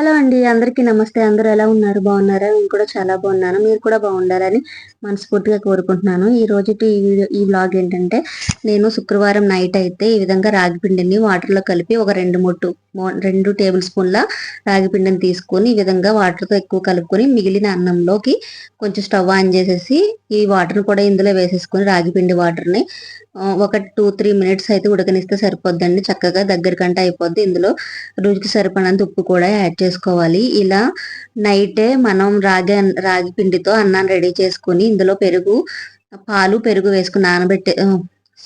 Hello అండి అందరికీ నమస్తే. అందరూ ఎలా ఉన్నారు? బాగున్నారా? నేను కూడా చాలా బాగున్నాను. మీరు కూడా బాగుండాలని మనస్ఫూర్తిగా కోరుకుంటున్నాను. ఈ రోజు ఈ వీడియో ఈ బ్లాగ్ ఏంటంటే నేను శుక్రవారం నైట్ అయితే ఈ విధంగా రాగి పిండిని వాటర్లో కలిపి ఒక రెండు మూడు రెండు టేబుల్ స్పూన్ల రాగి పిండిని తీసుకొని ఈ విధంగా వాటర్తో ఎక్కువ కలుపుకొని మిగిలిన అన్నంలోకి కొంచెం స్టవ్ ఆన్ చేసేసి ఈ వాటర్ని కూడా ఇందులో వేసేసుకొని రాగిపిండి వాటర్ని ఒక టూ త్రీ మినిట్స్ అయితే ఉడకనిస్తే సరిపోద్దండి. చక్కగా దగ్గరకంటే అయిపోద్ది. ఇందులో రుచికి సరిపడినంత ఉప్పు కూడా యాడ్ చేసుకోవాలి. ఇలా నైటే మనం రాగి రాగి పిండితో అన్నాన్ని రెడీ చేసుకొని ఇందులో పెరుగు పాలు పెరుగు వేసుకుని నానబెట్టే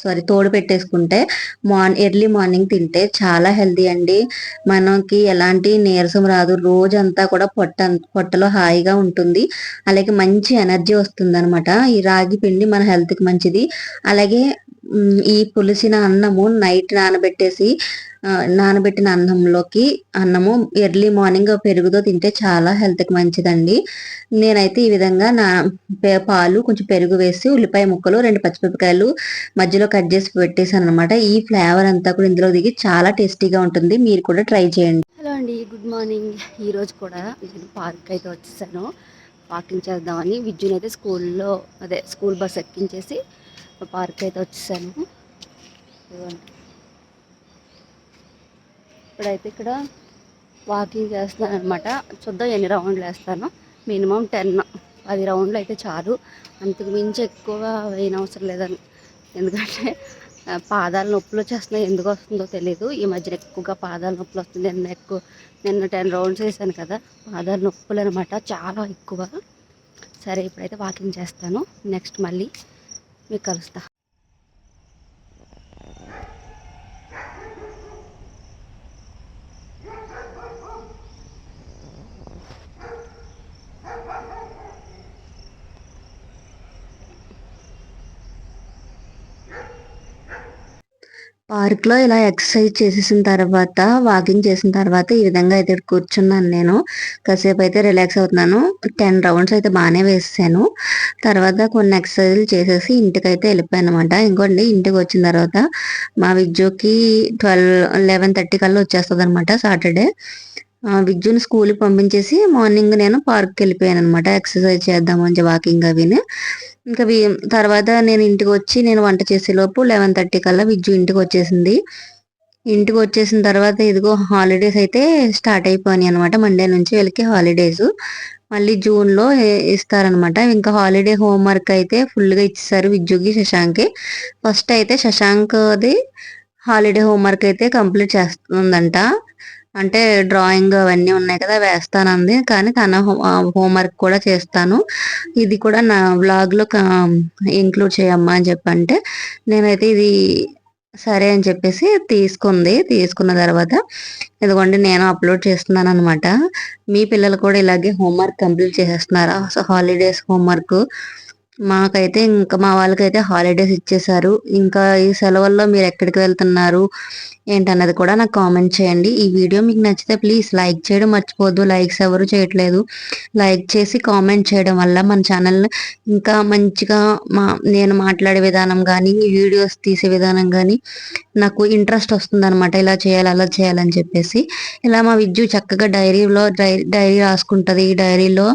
సారీ తోడు పెట్టేసుకుంటే మార్నింగ్ ఎర్లీ మార్నింగ్ తింటే చాలా హెల్తీ అండి. మనకి ఎలాంటి నీరసం రాదు. రోజంతా కూడా పొట్ట పొట్టలో హాయిగా ఉంటుంది. అలాగే మంచి ఎనర్జీ వస్తుంది అనమాట ఈ రాగి పిండి మన హెల్త్కి మంచిది. అలాగే ఈ పులిసిన అన్నము నైట్ నానబెట్టేసి నానబెట్టిన అన్నంలోకి అన్నము ఎర్లీ మార్నింగ్ పెరుగుతో తింటే చాలా హెల్త్కి మంచిదండి. నేనైతే ఈ విధంగా నా పాలు కొంచెం పెరుగు వేసి ఉల్లిపాయ ముక్కలు రెండు పచ్చిమిరపకాయలు మధ్యలో కట్ చేసి పెట్టేశాను అనమాట ఈ ఫ్లేవర్ అంతా కూడా ఇందులో దిగి చాలా టేస్టీగా ఉంటుంది. మీరు కూడా ట్రై చేయండి. హలో అండి గుడ్ మార్నింగ్. ఈరోజు కూడా నేను పార్క్ అయితే వచ్చేసాను. వాకింగ్ చేద్దామని విద్యునైతే స్కూల్లో అదే స్కూల్ బస్ ఎక్కించేసి పార్క్ అయితే వచ్చేసాను. ఇప్పుడైతే ఇక్కడ వాకింగ్ చేస్తాను అనమాట చూద్దాం ఎన్ని రౌండ్లు వేస్తాను. మినిమం టెన్ పది రౌండ్లు అయితే చాలు. అంతకు మించి ఎక్కువ వేయనవసరం అవసరం లేదని ఎందుకంటే పాదాలు నొప్పులు వచ్చేస్తున్నాయి. ఎందుకు వస్తుందో తెలియదు ఈ మధ్యన ఎక్కువగా పాదాల నొప్పులు వస్తుంది నిన్న ఎక్కువ నిన్న టెన్ రౌండ్స్ వేసాను కదా. పాదాల నొప్పులు అనమాట చాలా ఎక్కువ. సరే ఇప్పుడైతే వాకింగ్ చేస్తాను. నెక్స్ట్ మళ్ళీ మీకు కలుస్తా పార్క్లో ఇలా ఎక్సర్సైజ్ చేసేసిన తర్వాత వాకింగ్ చేసిన తర్వాత ఈ విధంగా అయితే కూర్చున్నాను నేను. కాసేపు అయితే రిలాక్స్ అవుతున్నాను. టెన్ రౌండ్స్ అయితే బాగానే వేసాను. తర్వాత కొన్ని ఎక్సర్సైజ్లు చేసేసి ఇంటికి అయితే వెళ్ళిపోయాను అనమాట ఇంకోండి ఇంటికి వచ్చిన తర్వాత మా విద్యుకి ట్వెల్వ్ లెవెన్ థర్టీ కల్లా వచ్చేస్తుంది అనమాట సాటర్డే. విద్యుని స్కూల్కి పంపించేసి మార్నింగ్ నేను పార్క్కి వెళ్ళిపోయాను అనమాట ఎక్సర్సైజ్ చేద్దామని వాకింగ్ అవిని ఇంకా తర్వాత నేను ఇంటికి వచ్చి నేను వంట చేసేలోపు లెవెన్ థర్టీ కల్లా విద్యు ఇంటికి వచ్చేసింది. ఇంటికి వచ్చేసిన తర్వాత ఇదిగో హాలిడేస్ అయితే స్టార్ట్ అయిపోయినాయి అనమాట మండే నుంచి వీళ్ళకి హాలిడేస్. మళ్ళీ జూన్లో ఇస్తారనమాట ఇంకా హాలిడే హోంవర్క్ అయితే ఫుల్గా ఇచ్చేసారు విద్యుకి శశాంక్కి. ఫస్ట్ అయితే శశాంక్ది హాలిడే హోంవర్క్ అయితే కంప్లీట్ చేస్తుందంట. అంటే డ్రాయింగ్ అవన్నీ ఉన్నాయి కదా వేస్తానంది. కానీ తన హోంవర్క్ కూడా చేస్తాను. ఇది కూడా నా వ్లాగ్లో ఇంక్లూడ్ చేయమ్మా అని చెప్పంటే నేనైతే ఇది సరే అని చెప్పేసి తీసుకుంది. తీసుకున్న తర్వాత ఇదిగోండి నేను అప్లోడ్ చేస్తున్నాను అనమాట మీ పిల్లలు కూడా ఇలాగే హోంవర్క్ కంప్లీట్ చేసేస్తున్నారా? హాలిడేస్ హోంవర్క్ మాకైతే ఇంకా మా వాళ్ళకైతే హాలిడేస్ ఇచ్చేసారు ఇంకా ఈ సెలవుల్లో మీరు ఎక్కడికి వెళ్తున్నారు ఏంటన్నది కూడా నాకు కామెంట్ చేయండి. ఈ వీడియో మీకు నచ్చితే ప్లీజ్ లైక్ చేయడం మర్చిపోద్దు లైక్స్ ఎవరు చేయట్లేదు. లైక్ చేసి కామెంట్ చేయడం వల్ల మన ఛానల్ ఇంకా మంచిగా మా నేను మాట్లాడే విధానం కానీ వీడియోస్ తీసే విధానం కానీ నాకు ఇంట్రెస్ట్ వస్తుంది అనమాట ఇలా చేయాలి అలా చేయాలని చెప్పేసి. ఇలా మా విద్యు చక్కగా డైరీలో డైరీ రాసుకుంటుంది. ఈ డైరీలో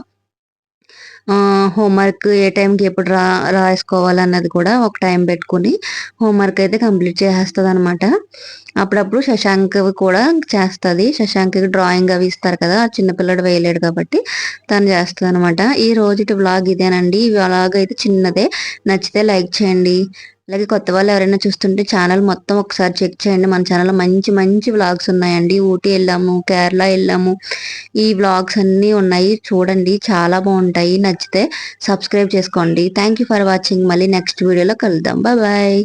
హోంవర్క్ ఏ టైంకి ఎప్పుడు రా రాసుకోవాలన్నది కూడా ఒక టైం పెట్టుకుని హోంవర్క్ అయితే కంప్లీట్ చేసేస్తుంది అనమాట అప్పుడప్పుడు శశాంక్ కూడా చేస్తుంది. శశాంక్కి డ్రాయింగ్ అవి ఇస్తారు కదా చిన్నపిల్లడు వేయలేడు కాబట్టి తను చేస్తుంది అనమాట ఈ రోజు వ్లాగ్ ఇదేనండి. ఈ వ్లాగ్ అయితే చిన్నదే. నచ్చితే లైక్ చేయండి. అలాగే కొత్త వాళ్ళు ఎవరైనా చూస్తుంటే ఛానల్ మొత్తం ఒకసారి చెక్ చేయండి. మన ఛానల్లో మంచి మంచి వ్లాగ్స్ ఉన్నాయండి. ఊటీ వెళ్ళాము కేరళ వెళ్ళాము. ఈ వ్లాగ్స్ అన్నీ ఉన్నాయి. చూడండి. చాలా బాగుంటాయి. నచ్చితే సబ్స్క్రైబ్ చేసుకోండి. థ్యాంక్ ఫర్ వాచింగ్ మళ్ళీ నెక్స్ట్ వీడియోలో కలుద్దాం. బాయ్